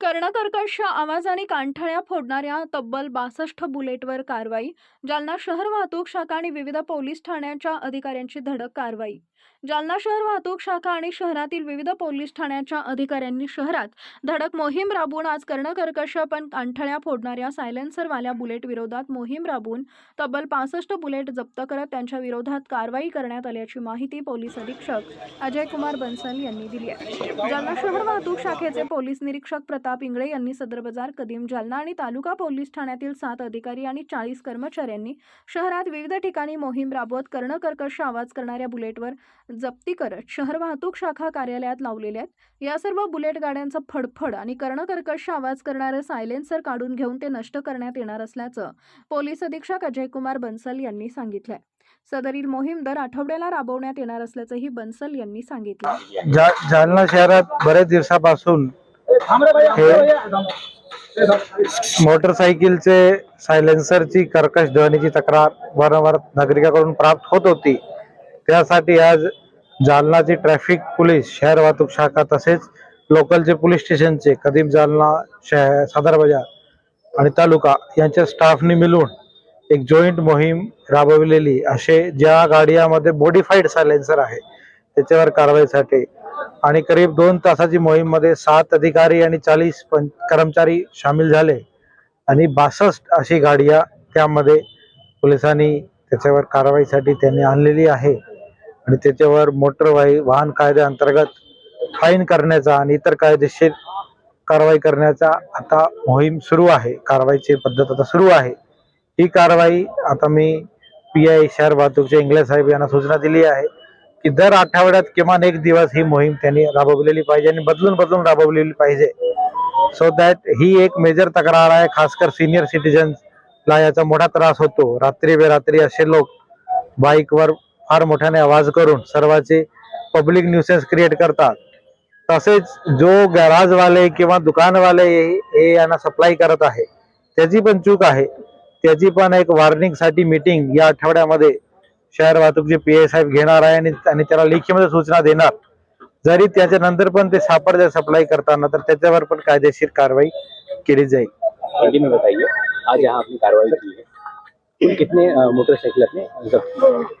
कर्णकर्कश आवाजाने कानठळ्या फोडणाऱ्या तब्बल बासष्ट बुलेटवर कारवाई जालना शहर वाहतूक शाखा आणि विविध पोलीस ठाण्यांच्या अधिकाऱ्यांची धडक कारवाई. जालना शहर वाहतूक शाखा आणि शहरातील विविध पोलीस ठाण्यांच्या अधिकाऱ्यांनी शहरात धडक मोहीम राबवून आज कर्णकर्कश पण कानठळ्या फोडणाऱ्या सायलेन्सरवाल्या बुलेट विरोधात मोहीम राबवून तब्बल पासष्ट बुलेट जप्त करत त्यांच्या विरोधात कारवाई करण्यात आल्याची माहिती पोलीस अधीक्षक अजय कुमार बन्सल यांनी दिली आहे. जालना शहर वाहतूक शाखेचे पोलीस निरीक्षक प्रताप इंगळे यांनी सदर बाजार कदीम जालना आणि तालुका पोलीस ठाण्यातील सात अधिकारी आणि चाळीस कर्मचाऱ्यांनी शहरात विविध ठिकाणी मोहीम राबवत कर्णकर्कश आवाज करणाऱ्या बुलेटवर जप्ती करत शहर वाहतूक शाखा कार्यालयात लावलेल्या आहेत. या सर्व बुलेट गाड्यांचा फडफड आणि कर्णकर्कश आवाज करणारं सायलेन्सर काढून घेऊन ते नष्ट करण्यात येणार असल्याचं पोलीस अधीक्षक अजय कुमार बन्सल यांनी सांगितलंय. सदरील मोहीम दर आठवड्याला राबवण्यात येणार असल्याचंही बन्सल यांनी सांगितलं जालना शहरात बऱ्याच दिवसापासून हे मोटरसायकलचे सायलेन्सरची कर्कश ध्वनीची तक्रार वारंवार नागरिकांकडून प्राप्त होत होती. त्यासाठी आज जालनाची ट्रॅफिक पोलीस शहर वाहतूक शाखा तसेच लोकलचे पोलीस स्टेशनचे कदीम जालना शहर सदर बाजार आणि तालुका यांच्या स्टाफनी मिळून एक जॉईंट मोहीम राबविलेली. असे ज्या गाड्यामध्ये मॉडिफाईड सायलेन्सर आहे त्याच्यावर कारवाईसाठी आणि करीब दोन तासाची मोहीममध्ये सात अधिकारी आणि चाळीस कर्मचारी सामील झाले. आणि बासष्ट अशी गाड्या त्यामध्ये पोलिसांनी त्याच्यावर कारवाईसाठी त्यांनी आणलेली आहे. आणि त्याच्यावर मोटर वाहन कायद्याअंतर्गत फाईन करण्याचा आणि इतर कायदेशीर कारवाई करण्याचा आता मोहीम सुरू आहे. कारवाईची पद्धत आता सुरू आहे. ही कारवाई आता मी पी आय शहर वाहतूकचे इंगळे साहेब यांना सूचना दिली आहे. की दर आठवड्यात किमान एक दिवस ही मोहीम त्यांनी राबवलेली पाहिजे आणि बदलून बदलून राबवलेली पाहिजे. सो दॅट ही एक मेजर तक्रार आहे खासकर सिनियर सिटीजन्सला याचा मोठा त्रास होतो. रात्री बेरात्री असे लोक बाईकवर फार मोठ्याने आवाज करून सर्वांचे पब्लिक न्यूसेन्स क्रिएट करतात. तसेच जो गॅराजवाले किंवा दुकानवाले हे हे यांना सप्लाय करत आहे त्याची पण चूक आहे. त्याची पण एक वॉर्निंगसाठी मीटिंग या आठवड्यामध्ये शहर वाहतूकचे पी एस साहेब घेणार आहे आणि आणि त्याला लेखीमध्ये सूचना देणार. जरी त्याच्या नंतर पण ते सापडले सप्लाय करताना तर त्याच्यावर पण कायदेशीर कारवाई केली जाईल. हिंदी में बताइए. आज यहाँ आपने कार्रवाई की है. कितने मोटरसाइकिल अपने